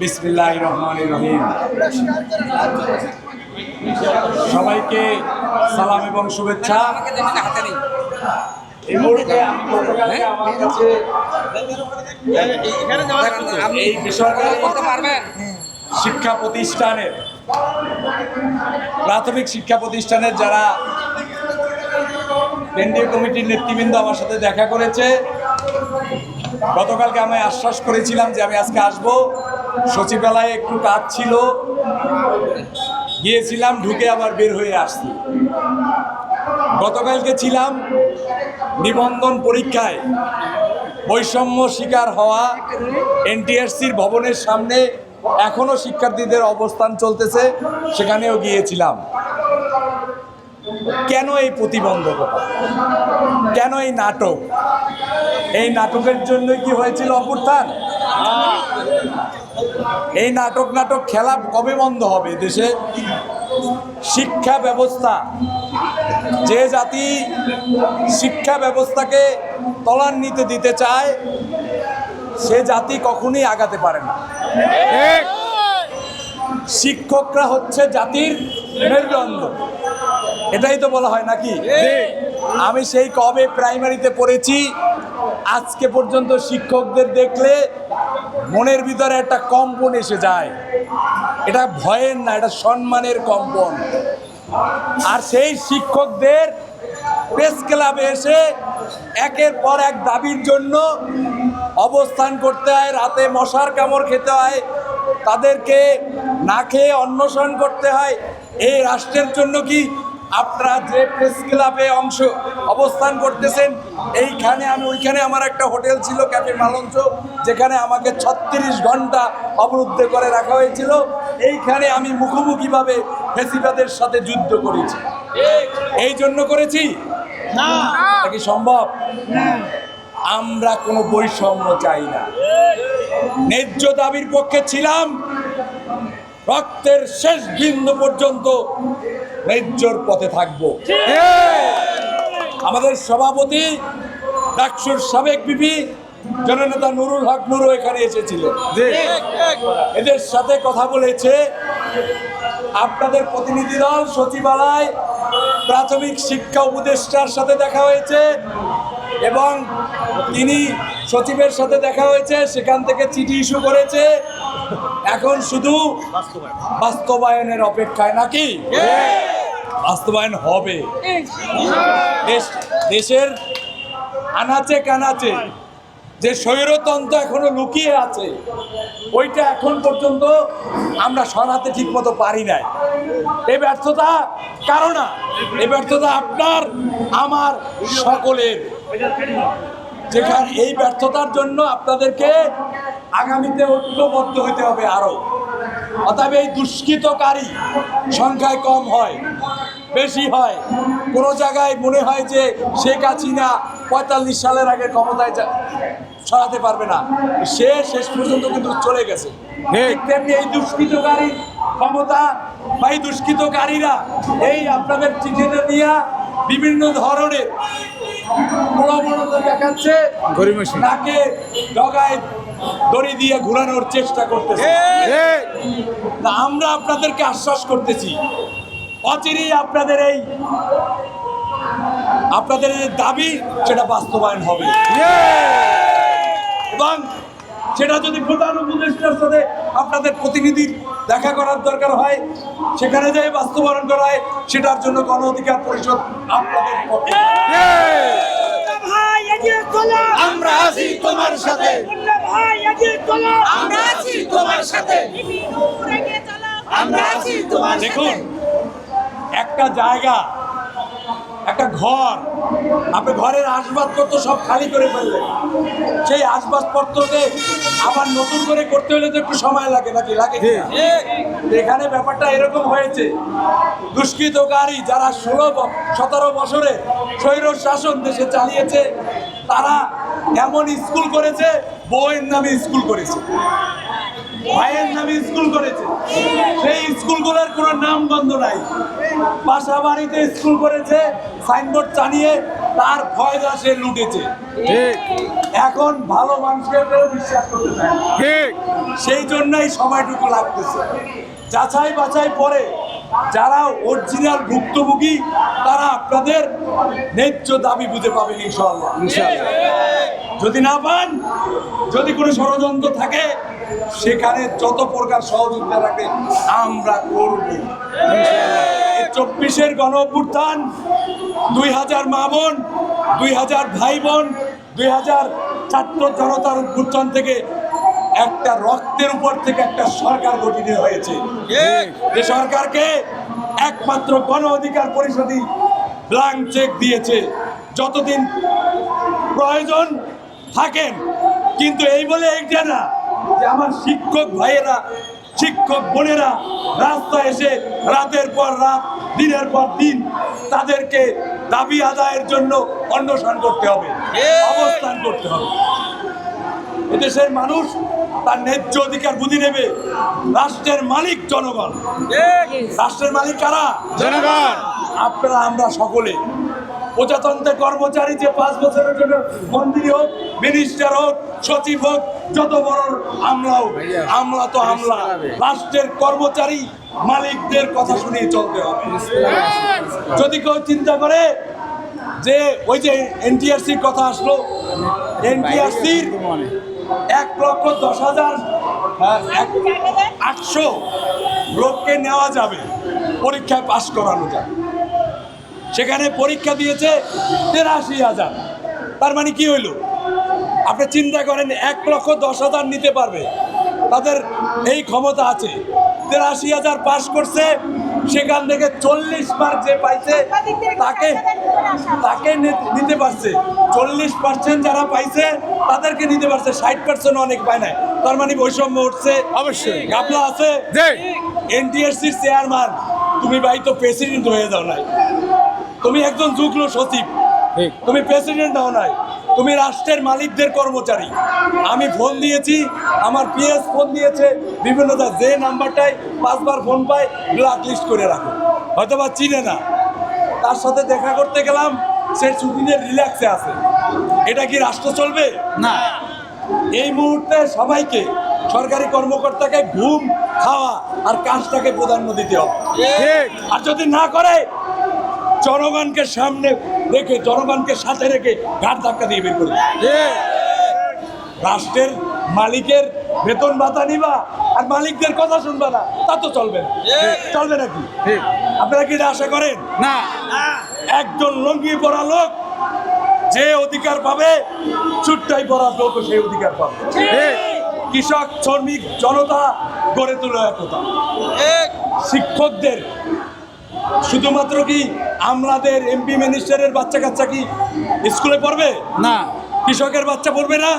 বিসমিল্লাহ রহমান রহিম। সবাইকে সালাম এবং শুভেচ্ছা। এই মুহূর্তে শিক্ষা প্রতিষ্ঠানের, প্রাথমিক শিক্ষা প্রতিষ্ঠানের যারা কেন্দ্রীয় কমিটির নেতৃবৃন্দ আমার সাথে দেখা করেছে। গতকালকে আমি আশ্বাস করেছিলাম যে আমি আজকে আসব। সচিবালয়ে একটু কাজ ছিল। গিয়েছিলাম, ঢুকে আবার বের হয়ে আসছি। গতকালকে ছিলাম নিবন্ধন পরীক্ষায়। বৈষম্য শিকার হওয়া এনটিআরসির ভবনের সামনে এখনও শিক্ষার্থীদের অবস্থান চলতেছে, সেখানেও গিয়েছিলাম। কেন এই প্রতিবন্ধকতা? কেন এই নাটক? এই নাটকের জন্য কি হয়েছিল অভ্যুত্থান? এই নাটক নাটক খেলা কবে বন্ধ হবে দেশে? শিক্ষা ব্যবস্থা। যে জাতি শিক্ষা ব্যবস্থাকে তলান্বিত দিতে চায় সে জাতি কখনোই আগাতে পারে না। শিক্ষকরা হচ্ছে জাতির মেরুদণ্ড। এটাই তো বলা হয় নাকি? আমি সেই কবে প্রাইমারিতে পড়েছি আজকে পর্যন্ত শিক্ষকদের দেখলে মনের ভিতরে একটা কম্পন এসে যায়। এটা ভয়ের না, এটা সম্মানের কম্পন। আর সেই শিক্ষকদের প্রেস ক্লাবে এসে একের পর এক দাবির জন্য অবস্থান করতে হয়, রাতে মশার কামড় খেতে হয়, তাদেরকে না খেয়ে অন্বেষণ করতে হয়। এই রাষ্ট্রের জন্য কি আপনারা যে প্রেস ক্লাবে অংশ অবস্থান করতেছেন এইখানে আমি ওইখানে আমার একটা হোটেল ছিল ক্যাফে মালঞ্চ যেখানে আমাকে ছত্রিশ ঘণ্টা অবরুদ্ধ করে রাখা হয়েছিল। এইখানে আমি মুখোমুখিভাবে ফেসিবাদের সাথে যুদ্ধ করেছি। এই জন্য করেছি? না। কি সম্ভব? আমরা কোনো বৈষম্য চাই না। ন্যায্য দাবির পক্ষে ছিলাম। রক্তের শেষ বিন্দু পর্যন্ত ন্যায্যর পথে থাকব। আমাদের সভাপতি ডাকসুর সাবেক বিপি জননেতা নুরুল হক নুরু এখানে এসেছিল এদের সাথে কথা বলেছে আপনাদের প্রতিনিধি দল সচিবালয় প্রাথমিক শিক্ষা উপদেষ্টার সাথে দেখা হয়েছে এবং তিনি সচিবের সাথে দেখা হয়েছে সেখান থেকে চিঠি ইস্যু করেছে। এখন শুধু বাস্তবায়নের অপেক্ষায় নাকি? বাস্তবায়ন হবে। দেশ- দেশের আনাচে কানাচে যে স্বৈরতন্ত্র এখনও লুকিয়ে আছে, ওইটা এখন পর্যন্ত আমরা সরাতে ঠিক মতো পারি নাই। এই ব্যর্থতা কারও না এই ব্যর্থতা আপনার, আমার সকলের। যেখানে এই ব্যর্থতার জন্য আপনাদেরকে আগামীতে ঐক্যবদ্ধ হতে হবে আরও। অতএব এই দুষ্কৃতকারী সংখ্যায় কম হয়। বেশি হয়। কোনো জায়গায় মনে হয় যে শেখ হাসিনা পঁয়তাল্লিশ সালের আগে ক্ষমতায় সরাতে পারবে না। সে শেষ পর্যন্ত কিন্তু চলে গেছে। ঠিক তেমনি এই দুষ্কৃতকারী ক্ষমতা বা এই দুষ্কৃতকারীরা এই আপনাদের চিঠিটা নিয়ে বিভিন্ন ধরনের প্রবণতা দেখাচ্ছে। তাকে ডগায় দড়ি দিয়ে ঘোরানোর চেষ্টা করতেছে। তা আমরা আপনাদেরকে আশ্বাস করতেছি অচিরেই আপনাদের এই আপনাদের এই দাবি সেটা বাস্তবায়ন হবে। এবং সেটা যদি প্রধান উপদেষ্টার সাথে আপনাদের প্রতিনিধির দেখা করার দরকার হয় সেখানে যাই বাস্তবায়ন করা হয় সেটার জন্য গণ অধিকার পরিষদ আপনাদের আমরা আছি তোমার সাথে। আমরা আছি তোমার সাথে। আমরা আছি তোমার দেখুন একটা জায়গা একটা ঘর। আপনি ঘরের আসবাবপত্র সব খালি করে ফেললেন। সেই আসবাবপত্রকে আবার নতুন করে করতে হলে তো একটু সময় লাগে নাকি? লাগে এখানে ব্যাপারটা এরকম হয়েছে। দুষ্কৃতকারী যারা ষোলো সতেরো বছরে স্বৈর শাসন দেশে চালিয়েছে তারা এমন স্কুল করেছে বইয়ের নামে স্কুল করেছে। ভাইয়ের নামে স্কুল করেছে। সেই স্কুলগুলোর কোনো নাম গন্ধ নাই। বাসা বাড়িতে স্কুল করেছে সাইনবোর্ড টানিয়ে তার ফয়দা সে লুটেছে। ঠিক। এখন ভালো মানুষকে বিশ্বাস করতে চায় ঠিক। সেই জন্যই সময়টুকু লাগতেছে। যাচাই বাছাই পরে যারা অরিজিনাল ভুক্তভোগী তারা আপনাদের ন্যায্য দাবি বুঝে পাবেন ইনশাল্লাহ যদি না পান যদি কোনো ষড়যন্ত্র থাকে সেখানে যত প্রকার সহযোগিতা রাখে আমরা করব। চব্বিশের গণ অভ্যুত্থান, দুই হাজার মা বোন, দুই হাজার ভাই বোন, দুই হাজার ছাত্র জনতার অভ্যুত্থান থেকে একটা রক্তের উপর থেকে একটা সরকার গঠিত হয়েছে। যে সরকারকে একমাত্র গণ অধিকার পরিষদই ব্লাঙ্ক চেক দিয়েছে। যতদিন প্রয়োজন থাকেন, কিন্তু এই বলে এইটা না। যে আমার শিক্ষক ভাইয়েরা শিক্ষক বোনেরা রাস্তায় এসে রাতের পর রাত দিনের পর দিন তাদেরকে দাবি আদায়ের জন্য অন্বেষণ করতে হবে অবস্থান করতে হবে। এদেশের মানুষ তার ন্যায্য অধিকার বুঝে নেবে। রাষ্ট্রের মালিক জনগণ। রাষ্ট্রের মালিক কারা? জনগণ। আপনারা আমরা সকলে। প্রজাতন্ত্রের কর্মচারী যে পাঁচ বছরের জন্য মন্ত্রী হোক মিনিস্টার হোক সচিব হোক যত বড় আমলা হোক আমলা তো আমলা। রাষ্ট্রের কর্মচারী মালিকদের কথা শুনিয়ে চলতে হবে। যদি কেউ চিন্তা করে যে ওই যে এনটিআরসির কথা আসলো এনটিআরসির এক লক্ষ দশ হাজার এক আটশো লোককে নেওয়া যাবে পরীক্ষায় পাশ করানো যাবে। সেখানে পরীক্ষা দিয়েছে তেরাশি হাজার। তার মানে কি হইল? আপনি চিন্তা করেন এক লক্ষ দশ হাজার নিতে পারবে। তাদের এই ক্ষমতা আছে। তেরাশি হাজার পাশ করছে সেখান থেকে চল্লিশ মার্ক যে পাইছে তাকে তাকে নিতে পারছে। চল্লিশ পার্সেন্ট যারা পাইছে তাদেরকে নিতে পারছে। ষাট পার্সেন্ট অনেক পায় নাই। তার মানে বৈষম্য উঠছে। অবশ্যই। গাপলা আছে। জি। এনটিএসসির চেয়ারম্যান তুমি ভাই তো প্রেসিডেন্ট হয়ে যাও নাই। তুমি একজন যুগ্ম সচিব। তুমি প্রেসিডেন্ট হও নাই। তুমি রাষ্ট্রের মালিকদের কর্মচারী। আমি ফোন দিয়েছি আমার পিএস ফোন দিয়েছে বিভিন্ন যে নাম্বারটায় পাঁচবার ফোন পায় ব্ল্যাক লিস্ট করে রাখো। হয়তো বা চিনে না। তার সাথে দেখা করতে গেলাম সে ছুটিতে রিল্যাক্সে আছে। এটা কি রাষ্ট্র চলবে? না। এই মুহূর্তে সবাইকে সরকারি কর্মকর্তাকে ঘুম খাওয়া আর কাজটাকে প্রাধান্য দিতে হবে। ঠিক। আর যদি না করে জনগণকে সামনে রেখে জনগণকে সাথে রেখে ঘাট ধাক্কা দিয়ে বের করে রাষ্ট্রের মালিকের বেতন ভাতা নিবা আর মালিকদের কথা শুনবা না তা তো চলবে না। চলবে নাকি আপনারা কি এটা আশা করেন? না। একজন লঙ্গি পরা লোক যে অধিকার পাবে চুট্টাই পরা লোক সেই অধিকার পাবে। কৃষক শ্রমিক জনতা গড়ে তোলা একতা। শিক্ষকদের শুধুমাত্র কি আমাদের এমপি মিনিস্টারের বাচ্চা কাচ্চা কি স্কুলে পড়বে? না। কৃষকের বাচ্চা পড়বে না?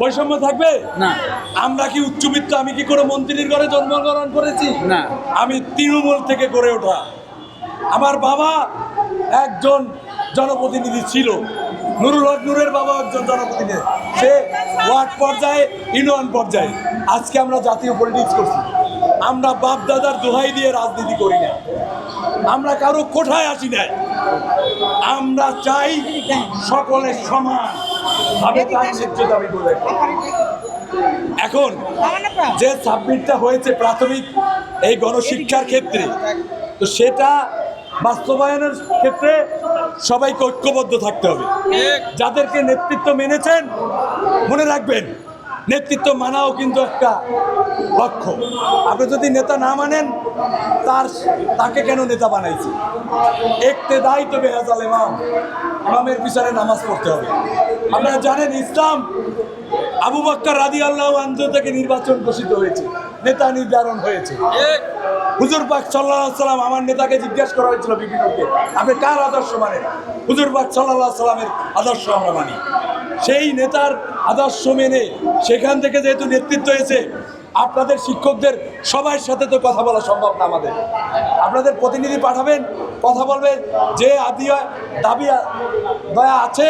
বৈষম্য থাকবে? না। আমরা কি উচ্চবিত্ত আমি কি কোনো মন্ত্রীর ঘরে জন্মগ্রহণ করেছি? না। আমি তৃণমূল থেকে গড়ে ওঠা। আমার বাবা একজন জনপ্রতিনিধি ছিল। নুরুল হক নুরের বাবা একজন জনপ্রতিনিধি। সে ওয়ার্ড পর্যায়ে ইউনিয়ন পর্যায়ে। আজকে আমরা জাতীয় পলিটিক্স করছি। আমরা বাপ দাদার দোহাই দিয়ে রাজনীতি করি না। আমরা কারও কোঠায় আসি না আমরা চাই সকলের সমান। ভাবে তার ন্যায্য দাবি করে এখন যে সাবমিটটা হয়েছে প্রাথমিক এই গণশিক্ষার ক্ষেত্রে তো সেটা বাস্তবায়নের ক্ষেত্রে সবাইকে ঐক্যবদ্ধ থাকতে হবে। যাদেরকে নেতৃত্ব মেনেছেন মনে রাখবেন নেতৃত্ব মানাও কিন্তু একটা লক্ষ্য। আপনি যদি নেতা না মানেন, তার তাকে কেন নেতা বানাইছে? একতে দায়ী তো বেহাজাল ইমাম। ইমামের বিচারে নামাজ পড়তে হবে। আপনারা জানেন ইসলাম আবু বাক্কার রাদি আল্লাহ আন্দোলন থেকে নির্বাচন ঘোষিত হয়েছে। নেতা নির্ধারণ হয়েছে। হুজুর পাক সাল্লাহ সাল্লাম আমার নেতাকে জিজ্ঞাসা করা হয়েছিল বিভিন্নকে আপনি কার আদর্শ মানেন? হুজুর পাক সাল্লাহ সাল্লামের আদর্শ আমরা মানি। সেই নেতার আদর্শ মেনে সেখান থেকে যেহেতু নেতৃত্ব হয়েছে আপনাদের শিক্ষকদের সবার সাথে তো কথা বলা সম্ভব না আমাদের। আপনাদের প্রতিনিধি পাঠাবেন কথা বলবেন যে আদিয়া দাবি দয়া আছে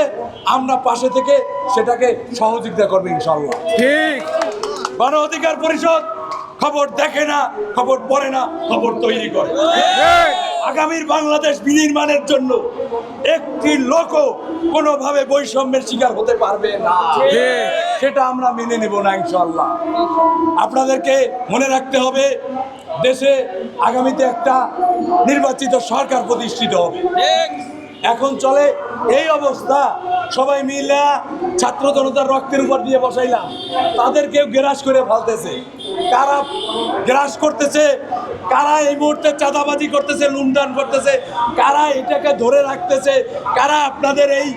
আমরা পাশে থেকে সেটাকে সহযোগিতা করব ইনশাল্লাহ ঠিক। গণ অধিকার পরিষদ খবর দেখে না খবর পড়ে না খবর তৈরি করে। আগামীর বাংলাদেশ বিনির্মাণের জন্য একটি লোকও কোনোভাবে বৈষম্যের শিকার হতে পারবে না। সেটা আমরা মেনে নেব না ইনশাল্লাহ আপনাদেরকে মনে রাখতে হবে দেশে আগামীতে একটা নির্বাচিত সরকার প্রতিষ্ঠিত হবে। এখন চলে এই অবস্থা সবাই মিলে ছাত্র জনতার রক্তের উপর দিয়ে বসাইলাম। তাদেরকেও গ্রাস করে ফেলতেছে। কারা গ্রাস করতেছে, কারা এই মুহূর্তে চাঁদাবাজি করতেছে, লুণ্ঠন করতেছে, কারা এটাকে ধরে রাখতেছে, কারা আপনাদের এই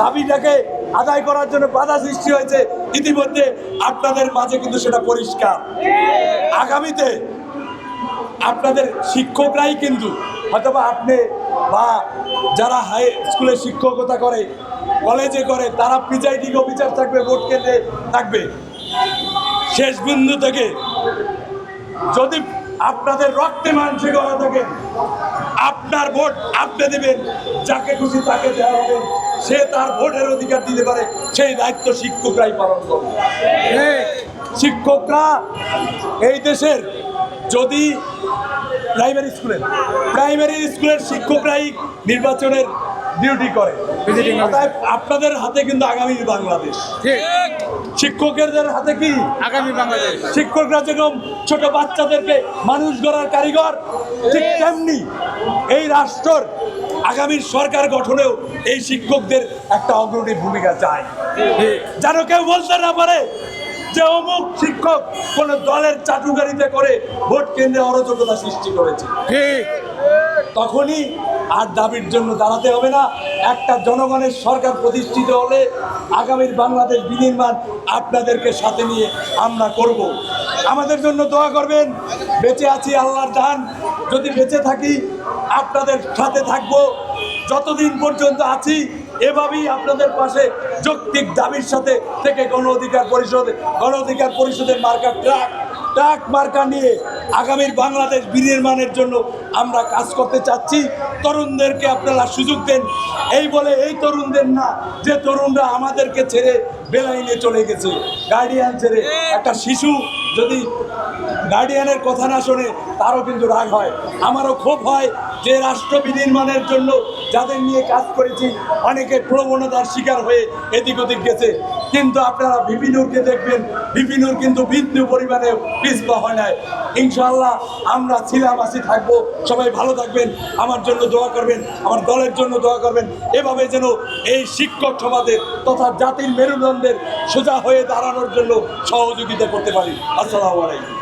দাবিটাকে আদায় করার জন্য বাধা সৃষ্টি হয়েছে, ইতিমধ্যে আপনাদের মাঝে কিন্তু সেটা পরিষ্কার। আগামীতে আপনাদের শিক্ষকরাই কিন্তু, হয়তোবা আপনি বা যারা হাই স্কুলে শিক্ষকতা করে কলেজে করে, তারা প্রিজাইডিং অফিসার থাকবে, ভোট কেন্দ্রে থাকবে। শেষ বিন্দু থেকে যদি আপনাদের রক্তে মাংসে করা থাকে, আপনার ভোট আপনি দেবেন, যাকে খুশি তাকে দেওয়া হবে। সে তার ভোটের অধিকার দিতে পারে, সেই দায়িত্ব শিক্ষকরাই পালন করবে। শিক্ষকরা এই দেশের যদি প্রাইমারি স্কুলের প্রাইমারি স্কুলের শিক্ষকরাই নির্বাচনের ডিউটি করে। আপনাদের হাতে কিন্তু আগামী বাংলাদেশ। শিক্ষকদের হাতে কি? আগামী বাংলাদেশ। শিক্ষকরা যেরকম ছোট বাচ্চাদেরকে মানুষ গড়ার কারিগর ঠিক তেমনি এই রাষ্ট্রর আগামী সরকার গঠনেও এই শিক্ষকদের একটা অগ্রণী ভূমিকা চাই। যেন কেউ বলতে না পারে যে অমুক শিক্ষক কোন দলের চাটুকারিতে করে ভোট কেন্দ্রে অরাজকতা সৃষ্টি করেছে। তখনই আর দাবির জন্য দাঁড়াতে হবে না। একটা জনগণের সরকার প্রতিষ্ঠিত হলে আগামীর বাংলাদেশ বিনির্মাণ আপনাদেরকে সাথে নিয়ে আমরা করব। আমাদের জন্য দোয়া করবেন, বেঁচে আছি আল্লাহর দান যদি বেঁচে থাকি, আপনাদের সাথে থাকব। যতদিন পর্যন্ত আছি, এভাবেই আপনাদের পাশে যৌক্তিক দাবির সাথে থেকে গণ অধিকার পরিষদ গণ অধিকার পরিষদের মার্কা ট্রাক ট্রাক মার্কা নিয়ে আগামীর বাংলাদেশ বিনির্মাণের জন্য আমরা কাজ করতে চাচ্ছি। তরুণদেরকে আপনারা সুযোগ দেন। এই বলে এই তরুণদের না, যে তরুণরা আমাদেরকে ছেড়ে বেলাইনে চলে গেছে। গার্ডিয়ান ছেড়ে একটা শিশু যদি গার্ডিয়ানের কথা না শোনে, তারও কিন্তু রাগ হয়। আমারও ক্ষোভ হয় যে রাষ্ট্র বিনির্মাণের জন্য যাদের নিয়ে কাজ করেছি, অনেকে প্রবণতার শিকার হয়ে এদিক ওদিক গেছে। কিন্তু আপনারা বিপিনুরকে দেখবেন বিপিনুর কিন্তু বিন্দু পরিমাণে পিছপা হয় নাই। ইনশাল্লাহ আমরা ছিলাম আসি থাকব। সবাই ভালো থাকবেন। আমার জন্য দোয়া করবেন, আমার দলের জন্য দোয়া করবেন। এভাবে যেন এই শিক্ষক সমাজের তথা জাতির মেরুদণ্ডের সোজা হয়ে দাঁড়ানোর জন্য সহযোগিতা করতে পারি। আসসালামু আলাইকুম।